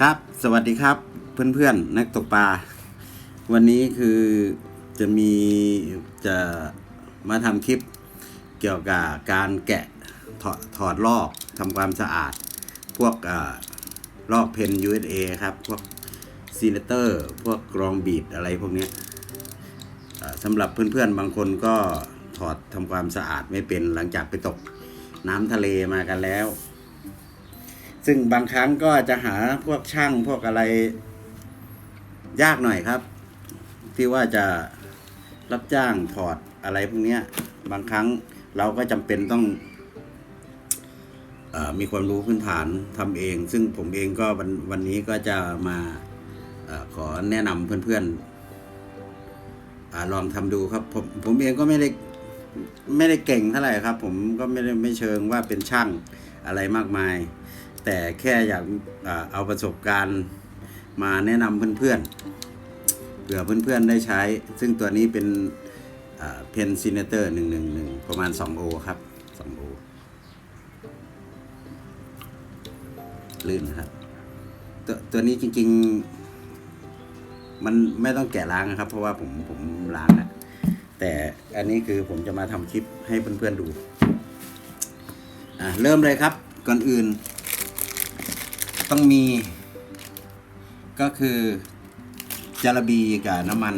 ครับ สวัสดีครับเพื่อนๆนักตกปลา วันนี้คือจะมีจะมาทำคลิปเกี่ยวกับการแกะถอดถอดลอกทำความสะอาด พวกอลอกเพน USA ครับ พวกซีเนเตอร์ พวกกรองบีดอะไรพวกนี้สำหรับเพื่อนๆ บางคนก็ถอดทำความสะอาดไม่เป็นหลังจากไปตกน้ำทะเลมากันแล้ว ซึ่งบางครั้งก็จะหาพวกช่างพวกอะไร ยากหน่อยครับ ที่ว่าจะรับจ้างถอดอะไรพวกนี้บางครั้งเราก็จำเป็นต้องอมีความรู้พื้นฐานทำเอง ซึ่งผมเองก็วันวันนี้ก็จะมาอขอแนะนำเพื่อนๆอลองทำดูครับ ผมผมเองก็ไม่ได้ไม่ได้เก่งเท่าไหร่ครับ ผมก็ไม่ได้ไม่เชิงว่าเป็นช่างอะไรมากมาย แต่แค่อยากเอาประสบการณ์มาแนะนำเพื่อนๆเผื่อเพื่อนๆได้ใช้ ซึ่งตัวนี้เป็นเพนซินเตอร์หนึ่งหนึ่งหนึ่งประมาณ2โอครับ2โอลื่นนะครับตัวตัวนี้จริงๆ มันไม่ต้องแกะล้างนะครับ เพราะว่าผมผมล้างแล้วแต่อันนี้คือผมจะมาทำคลิปให้เพื่อนๆดู อะเริ่มเลยครับ ก่อนอื่น ต้องมี ก็คือจาระบีกับน้ำมัน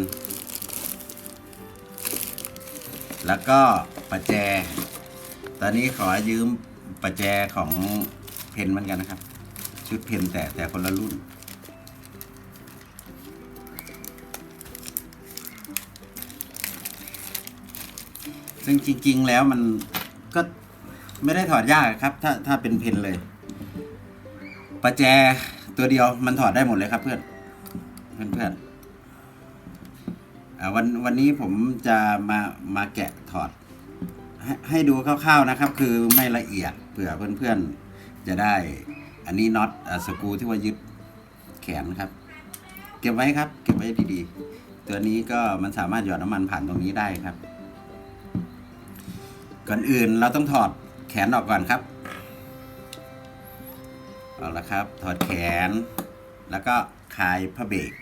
แล้วก็ประแจ ตอนนี้ขอยืมประแจของเพนเหมือนกันนะครับ ชุดเพนแต่แต่คนละรุ่นซึ่งจริง ๆ แล้วมันก็ไม่ได้ถอดยากครับ ถ้าถ้าเป็นเพนเลย ประแจตัวเดียวมันถอดได้หมดเลยครับเพื่อนเพื่อนเพื่อนวันวันนี้ผมจะมามาแกะถอด ให้ให้ดูคร่าวๆนะครับ คือไม่ละเอียดเผื่อเพื่อนๆจะได้ อันนี้น็อตสกรูที่ว่ายึดแขนครับ เก็บไว้ครับ เก็บไว้ดีๆ ตัวนี้ก็มันสามารถหยอดน้ำมันผ่านตรงนี้ได้ครับ ก่อนอื่นเราต้องถอดแขนออกก่อนครับ เอาละครับ ถอดแขน แล้วก็คลายผ้าเบรก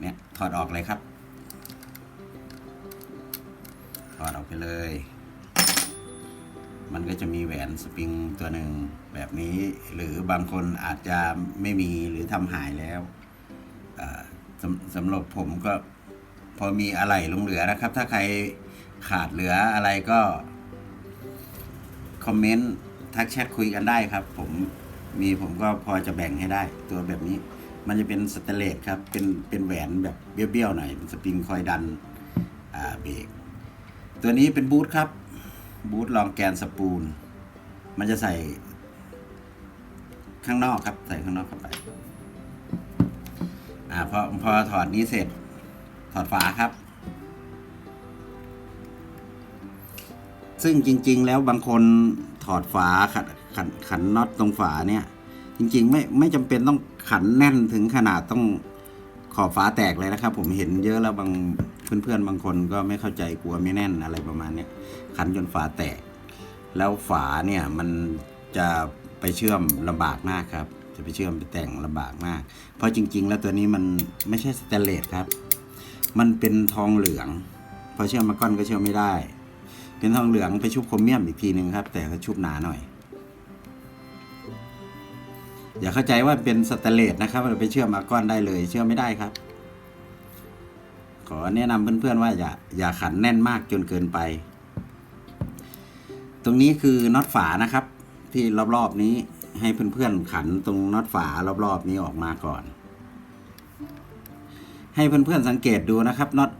เนี่ยถอดออกเลยครับ ถอดออกไปเลย มันก็จะมีแหวนสปริงตัวหนึ่งแบบนี้ หรือบางคนอาจจะไม่มีหรือทำหายแล้วสำสำหรับผมก็พอมีอะไรหลงเหลือนะครับ ถ้าใครขาดเหลืออะไรก็ คอมเมนต์ ทักแชทคุยกันได้ครับ ผมมีผมก็พอจะแบ่งให้ได้ ตัวแบบนี้ มันจะเป็นสเตเลสครับ เป็นเป็นแหวนแบบเบี้ยวๆหน่อยเป็นสปริงคอยดันอ่าเบรกตัวนี้เป็นบูทครับบูทลองแกนสปูล มันจะใส่ข้างนอกครับ ใส่ข้างนอกเข้าไปอ่าพอพอถอดนี้เสร็จถอดฝาครับ ซึ่งจริง ๆ แล้วบางคนถอดฝาขันขันขันน็อตตรงฝาเนี่ย จริง ๆ ไม่ไม่จำเป็นต้องขันแน่นถึงขนาดต้องขอบฝาแตกเลยนะครับ ผมเห็นเยอะแล้วบางเพื่อนๆบางคนก็ไม่เข้าใจกลัวไม่แน่นอะไรประมาณนี้ขันจนฝาแตก แล้วฝาเนี่ยมันจะไปเชื่อมลำบากมากครับ จะไปเชื่อมไปแต่งลำบากมาก เพราะจริง ๆ แล้วตัวนี้มันไม่ใช่สแตนเลสครับ มันเป็นทองเหลืองพอเชื่อมมาก้อนก็เชื่อมไม่ได้ เป็นทองเหลืองไปชุบโครเมียมอีกทีหนึ่งครับ แต่ก็ชุบหนาหน่อย อย่าเข้าใจว่าเป็นสแตเลสนะครับเราไปเชื่อมมาก้อนได้เลย เชื่อมไม่ได้ครับ ขอแนะนำเพื่อนๆว่าอย่าอย่าขันแน่นมากจนเกินไป ตรงนี้คือน็อตฝานะครับ ที่รอบๆนี้ให้เพื่อนๆขันตรงน็อตฝารอบๆนี้ออกมาก่อน ให้เพื่อนๆสังเกตดูนะครับน็อต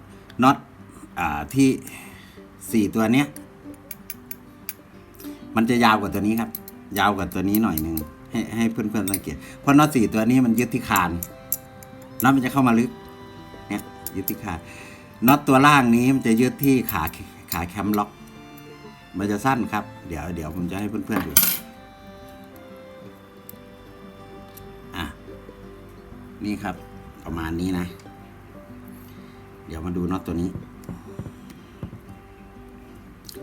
น็อตอ่าที่ สี่ตัวเนี้ย มันจะยาวกว่าตัวนี้ครับ ยาวกว่าตัวนี้หน่อยหนึ่งให้ให้เพื่อนๆสังเกต เพราะน็อตสี่ตัวนี้มันยึดที่คานน็อตมันจะเข้ามาลึก เนี่ยยึดที่คานน็อตตัวล่างนี้มันจะยึดที่ขาขาแคมล็อก มันจะสั้นครับ เดี๋ยวเดี๋ยวผมจะให้เพื่อนๆดูอะนี่ครับ ประมาณนี้นะ เดี๋ยวมาดูน็อตตัวนี้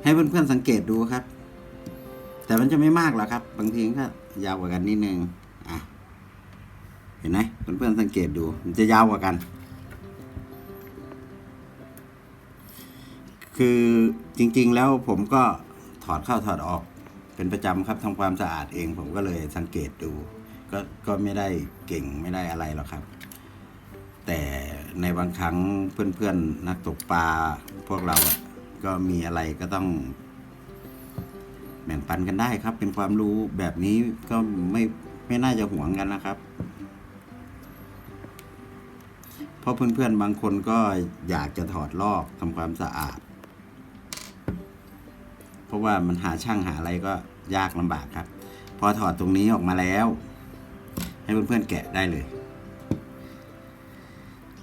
ให้เพื่อนๆสังเกตดูครับ แต่มันจะไม่มากหรอกครับ บางทีก็ยาวกว่ากันนิดนึงอะเห็นไหมเพื่อนๆสังเกตดูมันจะยาวกว่ากัน คือจริง ๆ แล้วผมก็ถอดเข้าถอดออกเป็นประจำครับทำความสะอาดเอง ผมก็เลยสังเกตดู ก็ก็ไม่ได้เก่งไม่ได้อะไรหรอกครับ แต่ในบางครั้งเพื่อนๆนักตกปลาพวกเราอะ ก็มีอะไรก็ต้อง แบ่งปันกันได้ครับ เป็นความรู้แบบนี้ก็ไม่ไม่น่าจะห่วงกันนะครับ เพราะเพื่อนๆบางคนก็อยากจะถอดลอกทำความสะอาด เพราะว่ามันหาช่างหาอะไรก็ยากลำบากครับ พอถอดตรงนี้ออกมาแล้ว ให้เพื่อนๆแกะได้เลย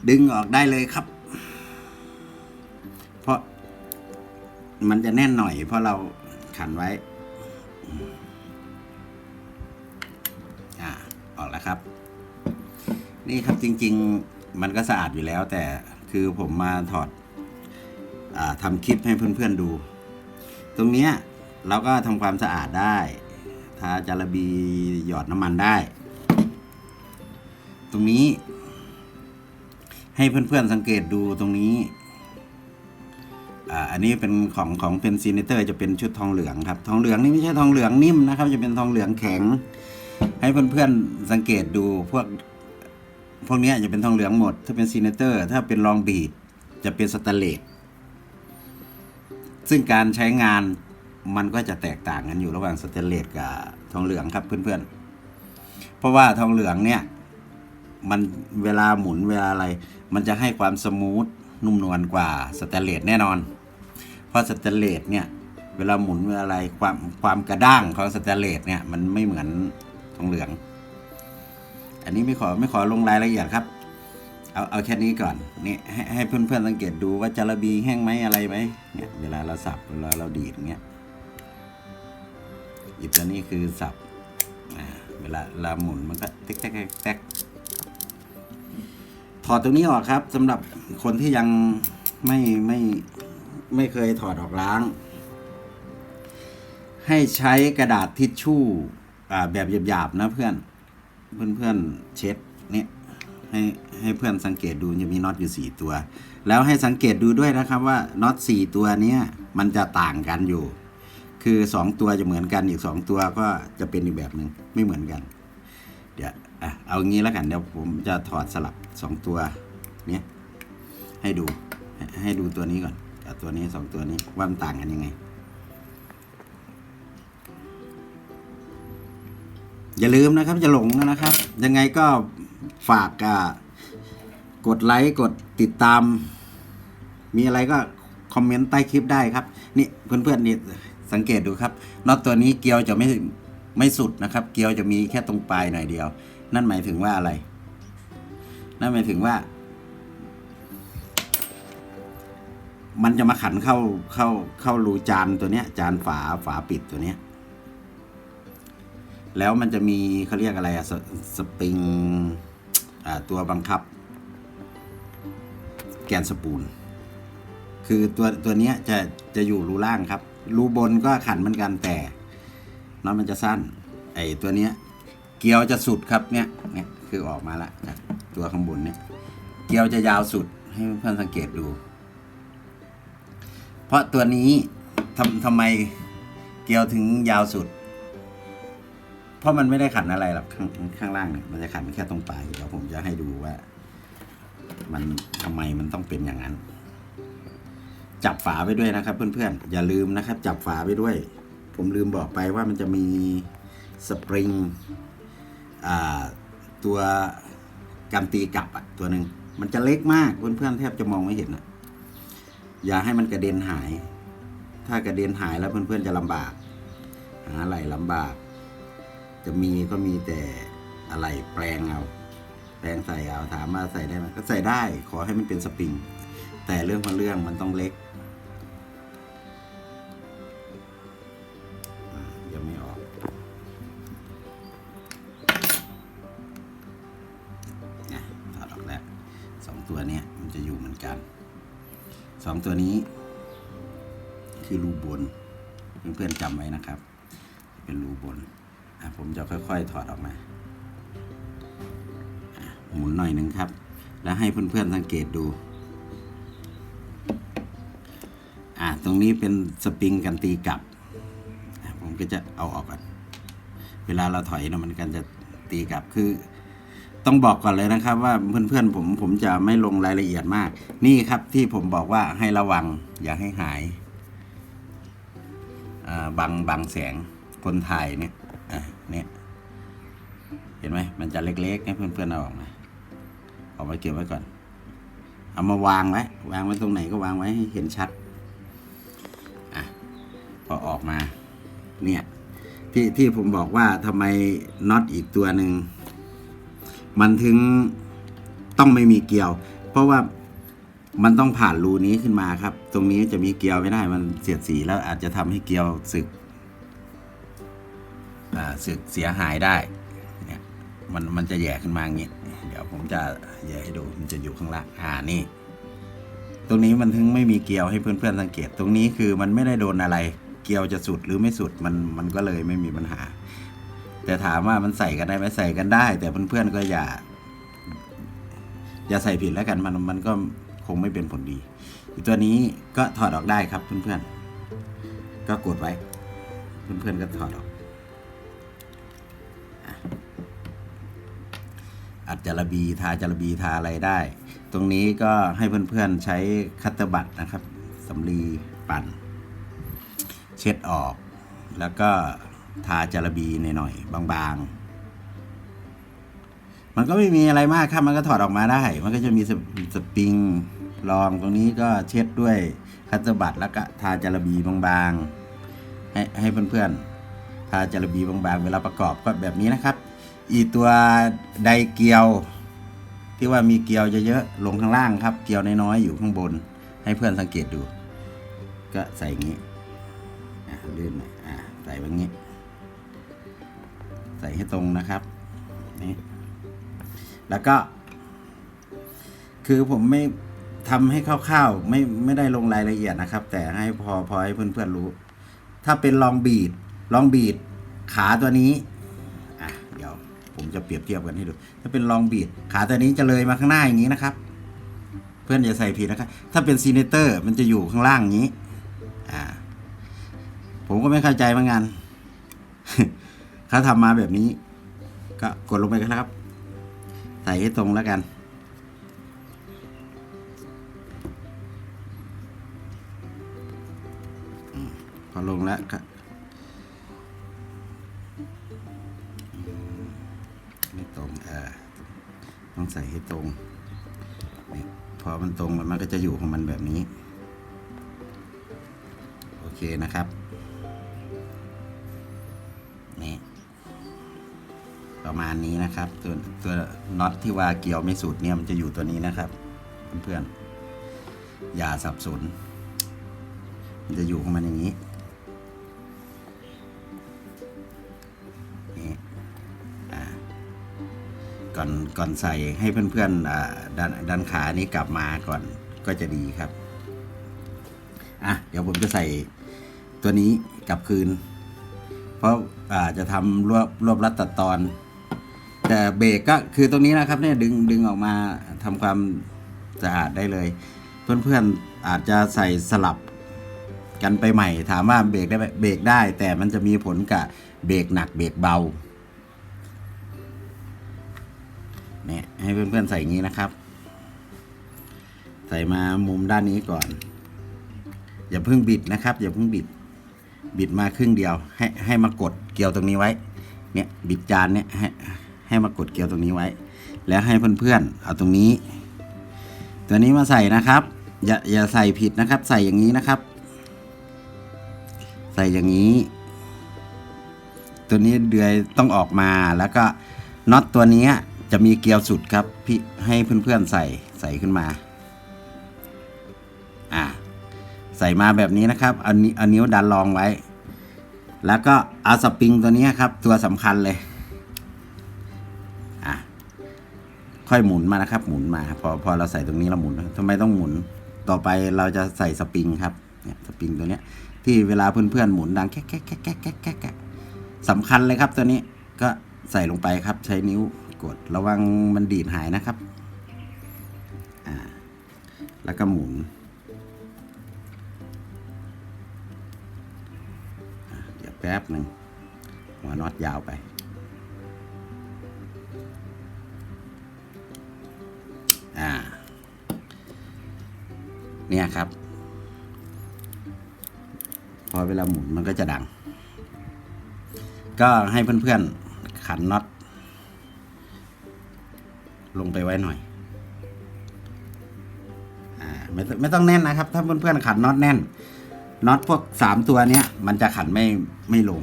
ดึงออกได้เลยครับ มันจะแน่นหน่อย เพราะเราขันไว้อ่าออกแล้วครับ นี่ครับจริง ๆ มันก็สะอาดอยู่แล้ว แต่คือผมมาถอดอทำคลิปให้เพื่อนๆดู ตรงเนี้ยเราก็ทำความสะอาดได้ทาจาระบีหยอดน้ำมันได้ ตรงนี้ให้เพื่อนๆสังเกตดูตรงนี้ อันนี้เป็นของของเป็นซีเนเตอร์จะเป็นชุดทองเหลืองครับทองเหลืองนี่ไม่ใช่ทองเหลืองนิ่มนะครับ จะเป็นทองเหลืองแข็ง ให้เพื่อนๆสังเกตดูพวกพวกนี้จะเป็นทองเหลืองหมด ถ้าเป็นซีเนเตอร์ ถ้าเป็นลองบีดจะเป็นสแตนเลสซึ่งการใช้งานมันก็จะแตกต่างกันอยู่ระหว่างสแตนเลสกับทองเหลืองครับเพื่อนๆ เพราะว่าทองเหลืองเนี่ยมันเวลาหมุนเวลาอะไร มันจะให้ความสมูทนุ่มนวลกว่าสแตนเลสแน่นอน ราะสแตนเลสเนี่ยเวลาหมุนเวลาอะไรความความกระด้างของสแตนเลสเนี่ยมันไม่เหมือนทองเหลือง อันนี้ไม่ขอไม่ขอลงรายละเอียดครับ เอาเอาแค่นี้ก่อนนี่ให้ให้เพื่อนๆสังเกตดูว่าจาระบีแห้งไหมอะไรไหมเนี่ยเวลาเราสับเวลาเราดีดเงี้ยอีกตัวนี้คือสับเวลาเราหมุนมันก็เต๊กเต๊กเต๊กเต๊กถอดตรงนี้ออกครับสำหรับคนที่ยังไม่ไม่ ไม่เคยถอดออกล้าง ให้ใช้กระดาษทิชชู่แบบหยาบๆนะเพื่อนเพื่อนๆเช็ดเนี่ยให้ให้เพื่อนสังเกตดูจะมีน็อตอยู่สี่ตัว แล้วให้สังเกตดูด้วยนะครับว่าน็อตสี่ตัวเนี้ยมันจะต่างกันอยู่ คือสองตัวจะเหมือนกันอีกสองตัวก็จะเป็นอีกแบบหนึ่งไม่เหมือนกัน เดี๋ยวเอางี้แล้วกันเดี๋ยวผมจะถอดสลับสองตัวเนี้ยให้ดูให้ดูตัวนี้ก่อน กับตัวนี้สองตัวนี้ว่ามันต่างกันยังไง อย่าลืมนะครับอย่าหลงนะครับ ยังไงก็ฝากกดไลค์กดติดตาม มีอะไรก็คอมเมนต์ใต้คลิปได้ครับ นี่เพื่อนๆนี่สังเกตดูครับน็อตตัวนี้เกลียวจะไม่ไม่สุดนะครับ เกลียวจะมีแค่ตรงปลายหน่อยเดียว นั่นหมายถึงว่าอะไร นั่นหมายถึงว่า มันจะมาขันเข้าเข้าเข้ารูจานตัวเนี้ย จานฝาฝาปิดตัวเนี้ย แล้วมันจะมีเขาเรียกอะไรอะสสปริงตัวบังคับ แกนสปูล คือตัวตัวเนี้ยจะจะอยู่รูล่างครับ รูบนก็ขันเหมือนกันแต่น็อตมันจะสั้น ไอตัวเนี้ย เกลียวจะสุดครับเนี่ยเนี่ยคือออกมาละตัวข้างบนเนี่ยเกลียวจะยาวสุดให้เพื่อนสังเกตดู เพราะตัวนี้ทำทำไมเกลียวถึงยาวสุด เพราะมันไม่ได้ขันอะไรหรอกข้างข้างล่างเนี่ยมันจะขันแค่ตรงปลายเดี๋ยวผมจะให้ดูว่า มันทำไมมันต้องเป็นอย่างนั้น จับฝาไปด้วยนะครับ เพื่อนๆอย่าลืมนะครับ จับฝาไปด้วย ผมลืมบอกไปว่ามันจะมีสปริงตัวกันตีกลับอะตัวหนึ่งมันจะเล็กมากเพื่อนๆแทบจะมองไม่เห็นอะ อย่าให้มันกระเด็นหาย ถ้ากระเด็นหายแล้วเพื่อนๆจะลำบาก หาอะไรลำบาก จะมีก็มีแต่อะไรแปลงเอาแปลงใส่เอาถามว่าใส่ได้ไหมก็ใส่ได้ขอให้มันเป็นสปริง แต่เรื่องของเรื่องมันต้องเล็ก บนผมจะค่อยๆถอดออกมาหมุนหน่อยหนึ่งครับ แล้วให้เพื่อนๆสังเกตดูอะตรงนี้เป็นสปริงกันตีกลับผมก็จะเอาออกก่อนเวลาเราถอยนะมันกันจะตีกลับคือ ต้องบอกก่อนเลยนะครับ ว่าเพื่อนๆผมผมจะไม่ลงรายละเอียดมาก นี่ครับที่ผมบอกว่าให้ระวังอย่าให้หายอ่าบังบังแสง คนถ่ายเนี่ยอะเนี่ยเห็นไหมมันจะเล็กๆให้เพื่อนๆเอาออกมาเอาไว้เก็บไว้ก่อน เอามาวางไว้วางไว้ตรงไหนก็วางไว้ให้เห็นชัดอะพอออกมา เนี่ยที่ที่ผมบอกว่าทำไมน็อตอีกตัวหนึ่งมันถึงต้องไม่มีเกลียว เพราะว่ามันต้องผ่านรูนี้ขึ้นมาครับ ตรงนี้จะมีเกลียวไม่ได้มันเสียดสีแล้วอาจจะทำให้เกลียวสึก เสียหายได้เนี่ยมันมันจะแย่ขึ้นมาอย่างนี้เดี๋ยวผมจะแย่ให้ดูมันจะอยู่ข้างล่างอ่านี่ ตรงนี้มันถึงไม่มีเกลียวให้เพื่อนๆสังเกต ตรงนี้คือมันไม่ได้โดนอะไร เกลียวจะสุดหรือไม่สุดมันมันก็เลยไม่มีปัญหา แต่ถามว่ามันใส่กันได้ไหมใส่กันได้ แต่เพื่อนๆก็อย่า อย่าใส่ผิดแล้วกันมันมันก็คงไม่เป็นผลดีตัวนี้ก็ถอดออกได้ครับเพื่อนๆก็กดไว้ เพื่อนๆก็ถอดออก อัดจารบีทาจารบีทาอะไรได้ ตรงนี้ก็ให้เพื่อนๆใช้คัตเตอร์บัตนะครับสำลีปั่น เช็ดออก แล้วก็ทาจารบีหน่อยๆบางๆ มันก็ไม่มีอะไรมากครับมันก็ถอดออกมาได้ มันก็จะมีสปริงรองตรงนี้ก็เช็ดด้วยคัตเตอร์บัตแล้วก็ทาจารบีบางๆ ให้ให้เพื่อนๆ ทาจารบีบางๆ เวลาประกอบก็แบบนี้นะครับ อีตัวไดเกียว ที่ว่ามีเกลียวเยอะๆลงข้างล่างครับ เกลียวน้อยๆอยู่ข้างบน ให้เพื่อนสังเกตดู ก็ใส่อย่างนี้ลื่นหน่อยอะใส่แบบนี้ ใส่ให้ตรงนะครับนี่แล้วก็ คือผมไม่ทำให้คร่าวๆไม่ไม่ได้ลงรายละเอียดนะครับ แต่ให้พอพอให้เพื่อนๆรู้ ถ้าเป็นลองบีด ลองบีดขาตัวนี้อะเดี๋ยวผมจะเปรียบเทียบกันให้ดู ถ้าเป็นลองบีดขาตัวนี้จะเลยมาข้างหน้าอย่างนี้นะครับ เพื่อนอย่าใส่ผิดนะครับถ้าเป็นซีเนเตอร์มันจะอยู่ข้างล่างอย่างนี้อ่าผมก็ไม่เข้าใจเหมือนกันเขาทำมาแบบนี้ ก็กดลงไปครับ ใส่ให้ตรงแล้วกันพอลงแล้ว ต้องใส่ให้ตรงพอมันตรงมันก็จะอยู่ของมันแบบนี้ โอเคนะครับนี่ประมาณนี้นะครับ ตัวตัวน็อตที่ว่าเกี่ยวไม่สุดเนี่ยมันจะอยู่ตัวนี้นะครับ เพื่อนๆอย่าสับสน มันจะอยู่ของมันอย่างนี้ อนก่อนใส่ให้เพื่อนๆดันดันขานี้กลับมาก่อนก็จะดีครับอะเดี๋ยวผมจะใส่ตัวนี้กลับคืน เพราะาจะทำรวบรวบรัดตัดตอน แต่เบรกก็คือตรงนี้นะครับเนี่ยดึงดึงออกมาทำความสะอาดได้เลย เพื่อนๆอาจจะใส่สลับกันไปใหม่ ถามว่าเบรกได้ไหมเบรกได้ แต่มันจะมีผลกับเบรกหนักเบรกเบา เนี่ยให้เพื่อนๆใส่อย่างนี้นะครับ ใส่มามุมด้านนี้ก่อน อย่าเพิ่งบิดนะครับ อย่าเพิ่งบิด บิดมาครึ่งเดียว ให้ให้มากดเกลียวตรงนี้ไว้ เนี่ยบิดจานเนี่ยให้ให้มากดเกลียวตรงนี้ไว้ แล้วให้เพื่อนๆเอาตรงนี้ ตัวนี้มาใส่นะครับ อย่าอย่าใส่ผิดนะครับ ใส่อย่างนี้นะครับ ใส่อย่างนี้ตัวนี้เดือยต้องออกมาแล้วก็น็อตตัวนี้ จะมีเกลียวสุดครับพี่ให้เพื่อนๆใส่ใส่ขึ้นมา อ่า ใส่มาแบบนี้นะครับเอานิ้เอานิ้วดันรองไว้ แล้วก็เอาสปริงตัวนี้ครับ ตัวสำคัญเลย อะ ค่อยหมุนมานะครับ หมุนมา พอพอเราใส่ตรงนี้เราหมุนทำไมต้องหมุน ต่อไปเราจะใส่สปริงครับ เนี่ยสปริงตัวเนี้ย ที่เวลาเพื่อนๆหมุนดังแก๊กแก๊กแก๊กแก๊กแก๊กแก๊กสำคัญเลยครับตัวนี้ ก็ใส่ลงไปครับ ใช้นิ้ว กดระวังมันดีดหายนะครับ อ่า แล้วก็หมุน เดี๋ยวแป๊บหนึ่งหัวน็อตยาวไป อ่า เนี่ยครับ พอเวลาหมุนมันก็จะดัง ก็ให้เพื่อนๆขันน็อต ลงไปไว้หน่อยอ่าไม่ต้องไม่ต้องแน่นนะครับ ถ้าเพื่อนๆขันน็อตแน่นน็อตพวกสามตัวเนี้ยมันจะขันไม่ไม่ลง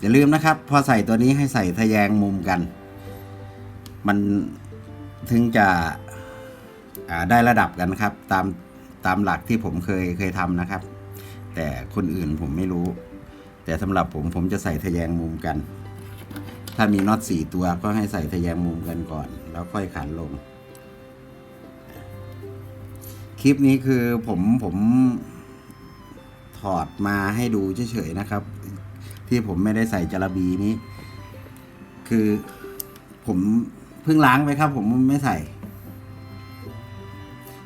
อย่าลืมนะครับ พอใส่ตัวนี้ให้ใส่ทะแยงมุมกัน มันถึงจะได้ระดับกันครับ ตามตามหลักที่ผมเคยเคยทำนะครับ แต่คนอื่นผมไม่รู้ แต่สำหรับผมผมจะใส่ทะแยงมุมกัน ถ้ามีน็อตสี่ตัวก็ให้ใส่ทะแยงมุมกันก่อน แล้วค่อยขันลง คลิปนี้คือผมผมถอดมาให้ดูเฉยๆนะครับ ที่ผมไม่ได้ใส่จระบีนี้ คือผมเพิ่งล้างไปครับ ผมไม่ใส่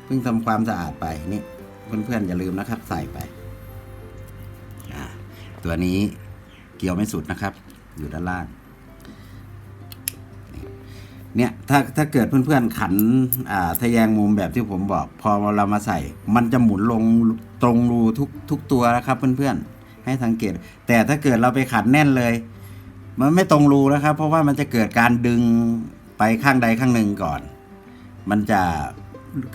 เพิ่งทำความสะอาดไปนี่เพื่อนๆอย่าลืมนะครับ ใส่ไปตัวนี้เกี่ยวไม่สุดนะครับ อยู่ด้านล่าง เนี่ยถ้าถ้าเกิดเพื่อนๆขันอ่าทะแยงมุมแบบที่ผมบอก พอเรามาใส่ มันจะหมุนลงตรงรูทุกทุกตัวนะครับเพื่อนๆให้สังเกต แต่ถ้าเกิดเราไปขันแน่นเลย มันไม่ตรงรูนะครับ เพราะว่ามันจะเกิดการดึงไปข้างใดข้างหนึ่งก่อน มันจะ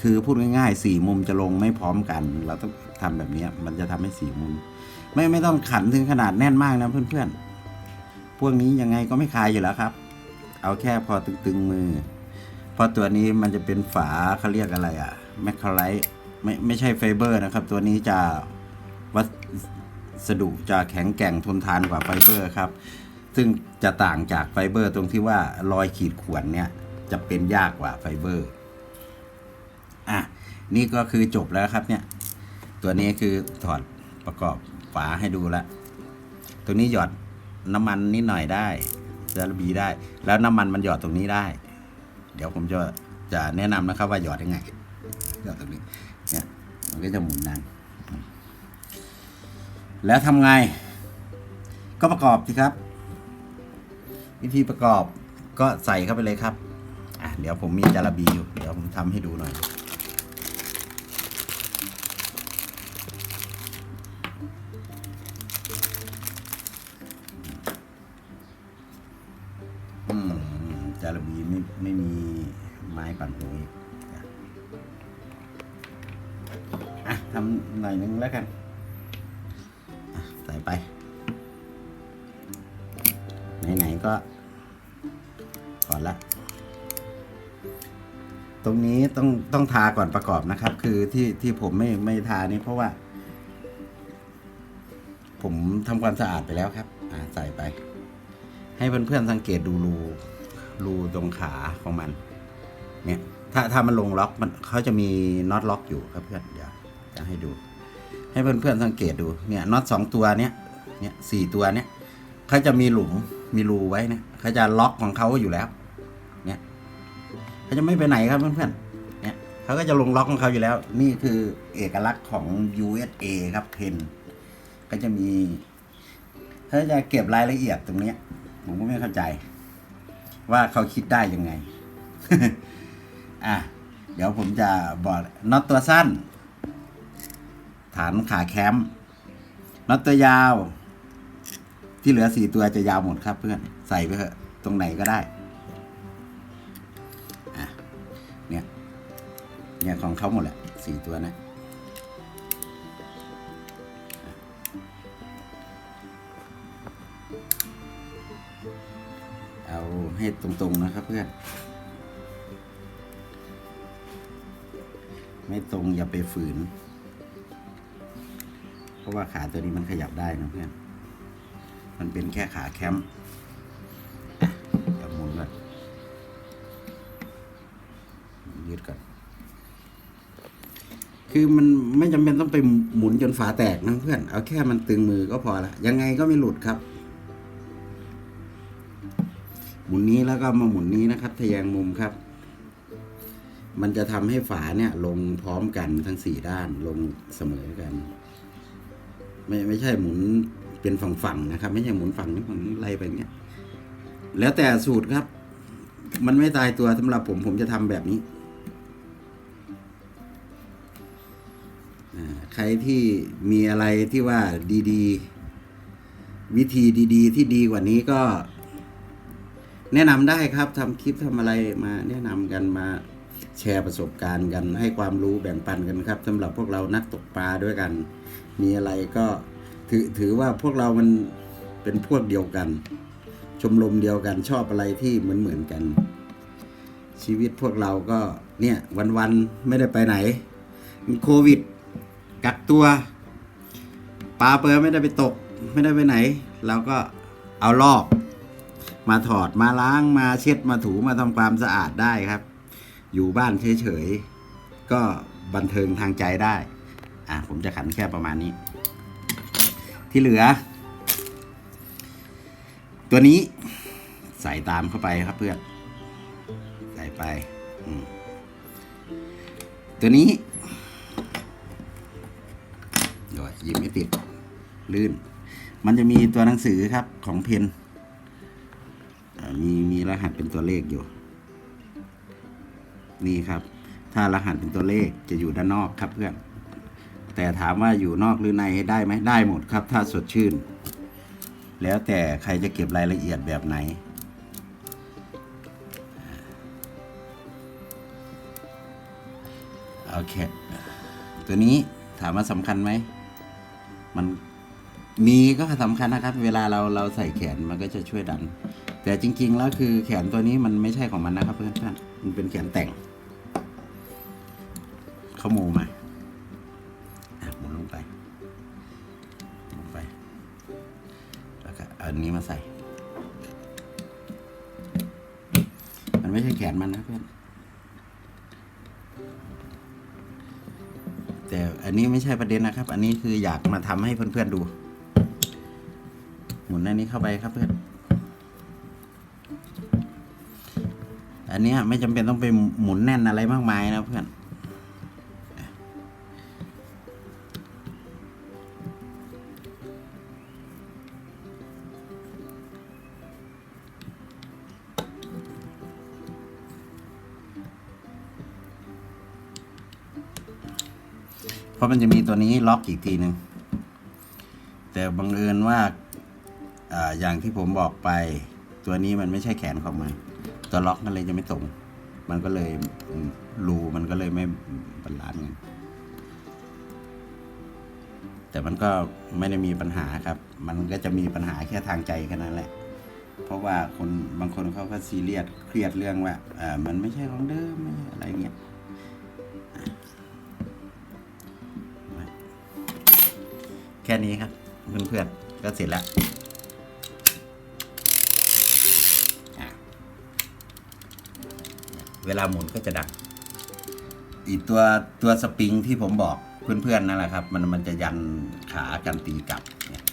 คือพูดง่ายๆสี่มุมจะลงไม่พร้อมกัน เราต้องทำแบบนี้มันจะทำให้สี่มุม ไม่ไม่ต้องขันถึงขนาดแน่นมากนะเพื่อนๆพวกนี้ยังไงก็ไม่คลายอยู่แล้วครับ เอาแค่พอตึงๆมือ เพราะตัวนี้มันจะเป็นฝาเขาเรียกอะไรอะแมคคาไลท์ไม่ไม่ใช่ไฟเบอร์นะครับ ตัวนี้จะวัสดุจะแข็งแกร่งทนทานกว่าไฟเบอร์ครับ ซึ่งจะต่างจากไฟเบอร์ตรงที่ว่ารอยขีดข่วนเนี่ยจะเป็นยากกว่าไฟเบอร์อะนี่ก็คือจบแล้วครับเนี่ย ตัวนี้คือถอดประกอบฝาให้ดูแล้วตัวนี้หยอดน้ำมันนิดหน่อยได้ จะบีได้ แล้วน้ำมันมันหยอดตรงนี้ได้ เดี๋ยวผมจะจะแนะนำนะครับว่าหยอดยังไงหยอดตรงนี้เนี่ยมันก็จะหมุนนานแล้วทำไง ก็ประกอบสิครับ วิธีประกอบก็ใส่เข้าไปเลยครับอะเดี๋ยวผมมีจาระบีอยู่ เดี๋ยวผมทำให้ดูหน่อย ไม่ไม่มีไม้ปั่นหัวอีกอะทำหน่อยนึงแล้วกันใส่ไป ไหน ๆ ก็ก่อนละ ตรงนี้ต้องต้องทาก่อนประกอบนะครับ คือที่ที่ผมไม่ไม่ทานี่เพราะว่า ผมทำความสะอาดไปแล้วครับ อ่าใส่ไป ให้เพื่อนๆสังเกตดูรู รูตรงขาของมัน เนี่ย ถ้าถ้ามันลงล็อกมันเขาจะมีน็อตล็อกอยู่ครับเพื่อนเดี๋ยวจะให้ดู ให้เพื่อนๆสังเกตดูเนี่ยน็อตสองตัวเนี้ยเนี่ยสี่ตัวเนี้ยเขาจะมีหลุมมีรูไว้เนี่ยเขาจะล็อกของเขาอยู่แล้ว เนี่ยเขาจะไม่ไปไหนครับเพื่อนๆเนี่ยเขาก็จะลงล็อกของเขาอยู่แล้ว นี่คือเอกลักษณ์ของ USA ครับเพนก็จะมีเขาจะเก็บรายละเอียดตรงเนี้ยผมก็ไม่เข้าใจ ว่าเขาคิดได้ยังไง อะ เดี๋ยวผมจะบอกน็อตตัวสั้น ฐานขาแคมน็อตตัวยาว ที่เหลือสี่ตัวจะยาวหมดครับเพื่อน ใส่ไปเถอะตรงไหนก็ได้อะเนี่ย เนี่ยของเขาหมดแหละสี่ตัวนะ ให้ตรงๆนะครับเพื่อน ไม่ตรงอย่าไปฝืน เพราะว่าขาตัวนี้มันขยับได้นะเพื่อน มันเป็นแค่ขาแคมป์อะเดี๋ยหมุนก่อนยืดก่อน คือมันไม่จำเป็นต้องไปหมุนจนฝาแตกนะเพื่อน เอาแค่มันตึงมือก็พอละ ยังไงก็ไม่หลุดครับ หมุนนี้แล้วก็มาหมุนนี้นะครับ ทะแยงมุมครับ มันจะทำให้ฝาเนี่ย ลงพร้อมกันทั้งสี่ด้านลงเสมอกัน ไม่ไม่ใช่หมุนเป็นฝั่งๆนะครับ ไม่ใช่หมุนฝั่งนี้ฝั่งนี้ไล่ไปอย่างเงี้ยแล้วแต่สูตรครับ มันไม่ตายตัวสำหรับผมผมจะทำแบบนี้ใครที่มีอะไรที่ว่าดี ๆ วิธีดี ๆ ที่ดีกว่านี้ก็ แนะนำได้ครับทำคลิปทำอะไรมาแนะนำกันมาแชร์ประสบการณ์กัน ให้ความรู้แบ่งปันกันครับสำหรับพวกเรานักตกปลาด้วยกัน มีอะไรก็ถือถือว่าพวกเรามันเป็นพวกเดียวกัน ชมรมเดียวกันชอบอะไรที่เหมือนเหมือนกัน ชีวิตพวกเราก็เนี่ยวันๆไม่ได้ไปไหนมีโควิด กักตัวปลาเปอร์ไม่ได้ไปตก ไม่ได้ไปไหนเราก็เอาลอก มาถอดมาล้างมาเช็ดมาถูมาทำความสะอาดได้ครับ อยู่บ้านเฉยๆ ก็บันเทิงทางใจได้ อะผมจะขันแค่ประมาณนี้ ที่เหลือ ตัวนี้ใส่ตามเข้าไปครับเพื่อน ใส่ไป ตัวนี้เดี๋ยวยิบไม่ติดลื่น มันจะมีตัวหนังสือครับของเพน มีมีรหัสเป็นตัวเลขอยู่ นี่ครับ ถ้ารหัสเป็นตัวเลขจะอยู่ด้านนอกครับเพื่อน แต่ถามว่าอยู่นอกหรือในได้ไหมได้หมดครับ ถ้าสดชื่น แล้วแต่ใครจะเก็บรายละเอียดแบบไหนโอเค ตัวนี้ถามว่าสำคัญไหม มันมีก็สำคัญนะครับ เวลาเราเราใส่แขนมันก็จะช่วยดัน แต่จริง ๆ แล้วคือแขนตัวนี้มันไม่ใช่ของมันนะครับเพื่อนๆมันเป็นแขนแต่งเขาโมมาหมุนลงไปลงไปแล้วก็อาอันนี้มาใส่ มันไม่ใช่แขนมันนะเพื่อนแต่อันนี้ไม่ใช่ประเด็นนะครับ อันนี้คืออยากมาทำให้เพื่อนๆดู หมุนอันนี้เข้าไปครับเพื่อน อันนี้ไม่จำเป็นต้องไปหมุนแน่นอะไรมากมายนะเพื่อนเพราะมันจะมีตัวนี้ล็อกอีกทีหนึ่งแต่บังเอิญว่าออย่างที่ผมบอกไป ตัวนี้มันไม่ใช่แขนของมัน ตัวล็อกมันเลยจะไม่ตรง มันก็เลยรูมันก็เลยไม่บาลานซ์กันแต่มันก็ไม่ได้มีปัญหาครับ มันก็จะมีปัญหาแค่ทางใจแค่นั้นแหละ เพราะว่าคนบางคนเขาก็ซีเรียสเครียดเรื่องว่าอ่ามันไม่ใช่ของเดิมไม่อะไรเงี้ยแค่นี้ครับเพื่อนๆก็เสร็จแล้ว เวลาหมุนก็จะดังอีกตัวตัวสปริงที่ผมบอกเพื่อนๆนั่นแหละครับ มันมันจะยันขากันตีกลับเนี่ย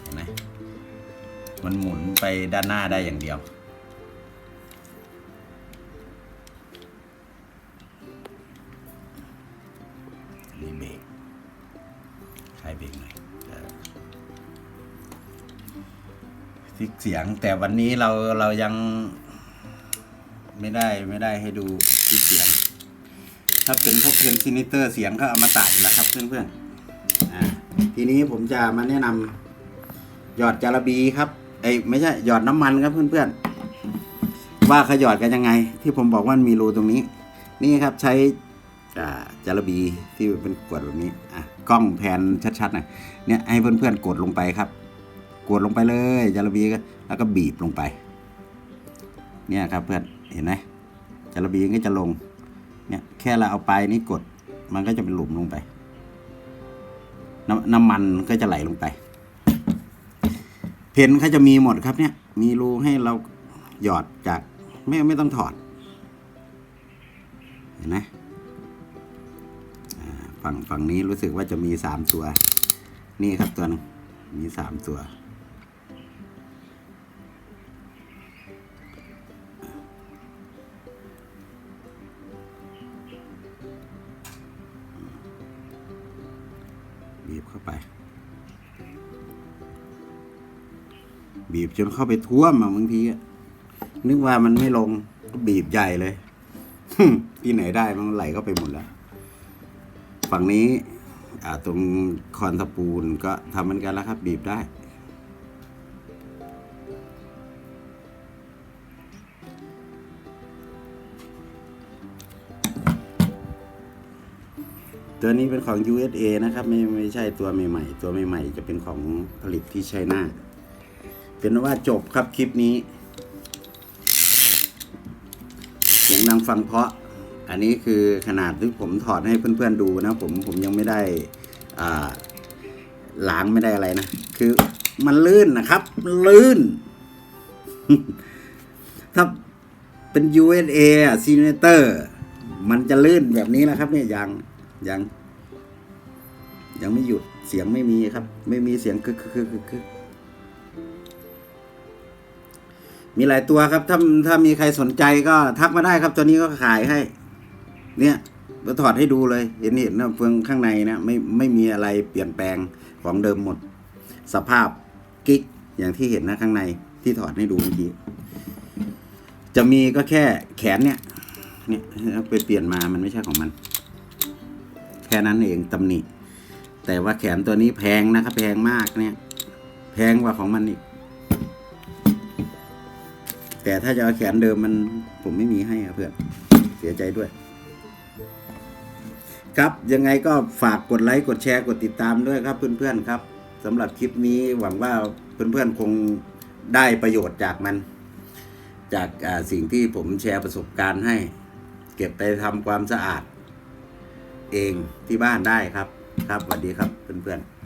เห็นไหมมันหมุนไปด้านหน้าได้อย่างเดียวรีเบรกคลายเบรกหน่อย ฟิกเสียง แต่วันนี้เราเรายัง ไม่ได้ไม่ได้ให้ดูฟิกเสียง ถ้าเป็นพวกเพนซินิเตอร์เสียงก็เอามาตัดแล้วครับเพื่อนๆอ่าทีนี้ผมจะมาแนะนำหยอดจาระบีครับไอ้ไม่ใช่หยอดน้ำมันครับเพื่อนๆว่าเขาหยอดกันยังไง ที่ผมบอกว่ามันมีรูตรงนี้ นี่ครับใช้จาระบีที่เป็นขวดแบบนี้อะกล้องแผนชัดๆน่อยเนี่ยให้เพื่อนๆกดลงไปครับ กดลงไปเลยจาระบีก็แล้วก็บีบลงไป เนี่ยครับเพื่อนเห็นไหมจาระบีก็จะลงเนี่ยแค่เราเอาไปลายนี้กดมันก็จะเป็นหลุมลงไป น้ำน้ำมันก็จะไหลลงไป เพนเขาจะมีหมดครับเนี่ย มีรูให้เราหยอดจากไม่ไม่ต้องถอด เห็นไหมฝั่งฝั่งนี้รู้สึกว่าจะมีสามตัว นี่ครับตัวนึงมีสามตัว บจนเข้าไปท่วมอะบางทีนึกว่ามันไม่ลงก็บีบใหญ่เลยที่ไหนได้มันไหลเข้าไปหมดแล้ว ฝั่งนี้ตรงคอนตะปูนก็ทำเหมือนกันแล้วครับ บีบได้ตัวนี้เป็นของ USA นะครับ ไม่ไม่ใช่ตัวใหม่ๆ ตัวใหม่ๆ จะเป็นของผลิตที่ไชน่า เป็นว่าจบครับคลิปนี้เสียงดังฟังเพราะ อันนี้คือขนาดที่ผมถอดให้เพื่อนๆดูนะผมผมยังไม่ได้ล้างไม่ได้อะไรนะ คือมันลื่นนะครับ ลื่น ถ้าเป็น USA อะซีเนเตอร์ มันจะลื่นแบบนี้แหละครับ เนี่ยยังยัง ยังไม่หยุดเสียงไม่มีครับ ไม่มีเสียงคึกคึกคึกคึก มีหลายตัวครับ ถ้าถ้ามีใครสนใจก็ทักมาได้ครับ ตัวนี้ก็ขายให้ เนี่ยเราถอดให้ดูเลย เห็นเห็นนะเฟืองข้างในนะไม่ไม่มีอะไรเปลี่ยนแปลงของเดิมหมด สภาพกิ๊กอย่างที่เห็นนะข้างในที่ถอดให้ดูเมื่อกี้จะมีก็แค่แขนเนี่ย เนี่ยไปเปลี่ยนมามันไม่ใช่ของมัน แค่นั้นเองตำหนิแต่ว่าแขนตัวนี้แพงนะครับแพงมากเนี่ย แพงกว่าของมันอีก แต่ถ้าจะเอาแขนเดิมมันผมไม่มีให้อะเพื่อนเสียใจด้วย ครับยังไงก็ฝากกดไลค์กดแชร์กดติดตามด้วยครับเพื่อนๆครับสำหรับคลิปนี้หวังว่าเพื่อนๆคงได้ประโยชน์จากมัน จากสิ่งที่ผมแชร์ประสบการณ์ให้ เก็บไปทำความสะอาด เองที่บ้านได้ครับครับสวัสดีครับเพื่อนๆ